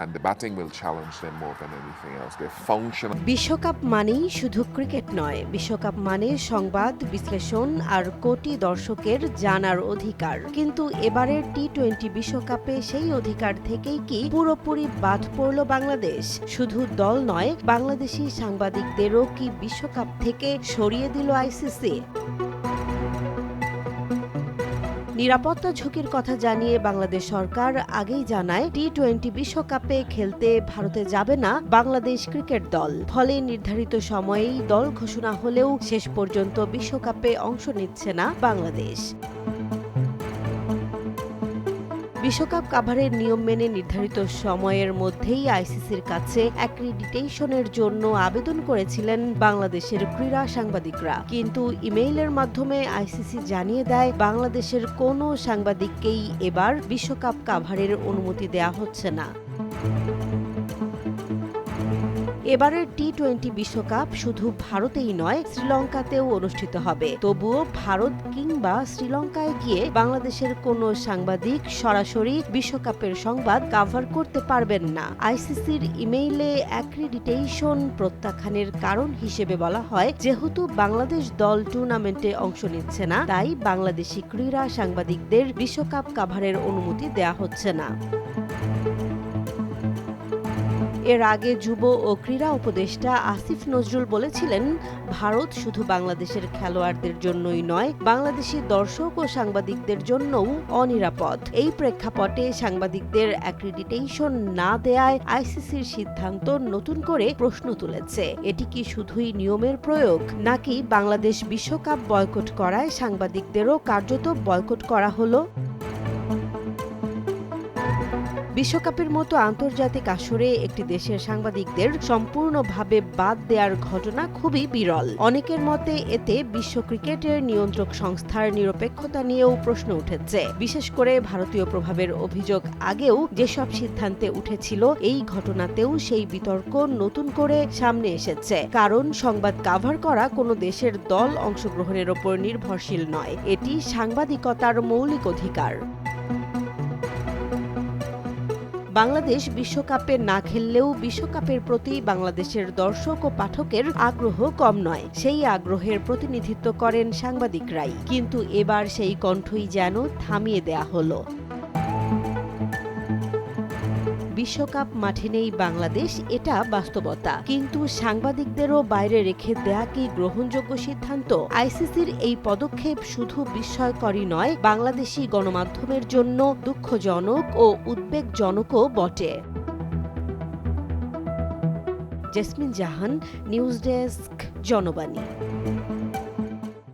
and the batting will challenge them more than anything else. They function. বিশ্বকাপ মানেই শুধু cricket নয়, বিশ্বকাপ মানে সংবাদ, বিশ্লেষণ আর কোটি দর্শকের জানার অধিকার কিন্তু এবারের টি টোয়েন্টি বিশ্বকাপে সেই অধিকার থেকেই কি পুরোপুরি বাদ পড়ল বাংলাদেশ শুধু দল নয়, বাংলাদেশি সাংবাদিকদেরও কি বিশ্বকাপ থেকে সরিয়ে দিল আইসিসি নিরাপত্তা ঝুঁকির কথা জানিয়ে বাংলাদেশ সরকার আগেই জানায় টি টোয়েন্টি বিশ্বকাপে খেলতে ভারতে যাবে না বাংলাদেশ ক্রিকেট দল। ফলে নির্ধারিত সময়েই দল ঘোষণা হলেও শেষ পর্যন্ত বিশ্বকাপে অংশ নিচ্ছে না বাংলাদেশ। বিশ্বকাপ কাভারের নিয়ম মেনে নির্ধারিত সময়ের মধ্যেই আইসিসির কাছে অ্যাক্রিডিটেশনের জন্য আবেদন করেছিলেন বাংলাদেশের ক্রীড়া সাংবাদিকরা। কিন্তু ইমেইলের মাধ্যমে আইসিসি জানিয়ে দেয়, বাংলাদেশের কোনো সাংবাদিককেই এবার বিশ্বকাপ কাভারের অনুমতি দেয়া হচ্ছে না। এবারের টি টোয়েন্টি বিশ্বকাপ শুধু ভারতেই নয়, শ্রীলঙ্কাতেও অনুষ্ঠিত হবে। তবুও ভারত কিংবা শ্রীলঙ্কায় গিয়ে বাংলাদেশের কোনো সাংবাদিক সরাসরি বিশ্বকাপের সংবাদ কাভার করতে পারবেন না। আইসিসির ইমেইলে অ্যাক্রিডিটেশন প্রত্যাখ্যানের কারণ হিসেবে বলা হয়, যেহেতু বাংলাদেশ দল টুর্নামেন্টে অংশ নিচ্ছে না, তাই বাংলাদেশি ক্রীড়া সাংবাদিকদের বিশ্বকাপ কাভারের অনুমতি দেয়া হচ্ছে না। এর আগে যুব ও ক্রীড়া উপদেষ্টা আসিফ নজরুল বলেছিলেন, ভারত শুধু বাংলাদেশের খেলোয়াড়দের জন্যই নয়, বাংলাদেশি দর্শক ও সাংবাদিকদের জন্যও অনিরাপদ। এই প্রেক্ষাপটে সাংবাদিকদের অ্যাক্রিডিটেশন না দেয়ায় আইসিসির সিদ্ধান্ত নতুন করে প্রশ্ন তুলেছে। এটি কি শুধুই নিয়মের প্রয়োগ, নাকি বাংলাদেশ বিশ্বকাপ বয়কট করায় সাংবাদিকদেরও কার্যত বয়কট করা হলো? বিশ্বকাপের মতো আন্তর্জাতিক আসরে একটি দেশের সাংবাদিকদের সম্পূর্ণভাবে বাদ দেওয়ার ঘটনা খুবই বিরল। অনেকের মতে এতে বিশ্ব ক্রিকেটের নিয়ন্ত্রক সংস্থার নিরপেক্ষতা নিয়েও প্রশ্ন উঠেছে। বিশেষ করে ভারতীয় প্রভাবের অভিযোগ আগেও যেসব সিদ্ধান্তে উঠেছিল, এই ঘটনাতেও সেই বিতর্ক নতুন করে সামনে এসেছে। কারণ সংবাদ কাভার করা কোনো দেশের দল অংশগ্রহণের ওপর নির্ভরশীল নয়। এটি সাংবাদিকতার মৌলিক অধিকার। বাংলাদেশ বিশ্বকাপে না খেললেও বিশ্বকাপের প্রতি বাংলাদেশের দর্শক ও পাঠকের আগ্রহ কম নয়। সেই আগ্রহের প্রতিনিধিত্ব করেন সাংবাদিকরাই। কিন্তু এবার সেই কণ্ঠই যেন থামিয়ে দেয়া হলো। বিশ্বকাপ মাঠে নেই বাংলাদেশ, এটা বাস্তবতা। কিন্তু সাংবাদিকদেরও বাইরে রেখে দেয়া কি গ্রহণযোগ্য সিদ্ধান্ত? আইসিসির এই পদক্ষেপ শুধু বিস্ময়করই নয়, বাংলাদেশি গণমাধ্যমের জন্য দুঃখজনক ও উদ্বেগজনকও বটে। Jesmin Jahan, news desk, Janobani.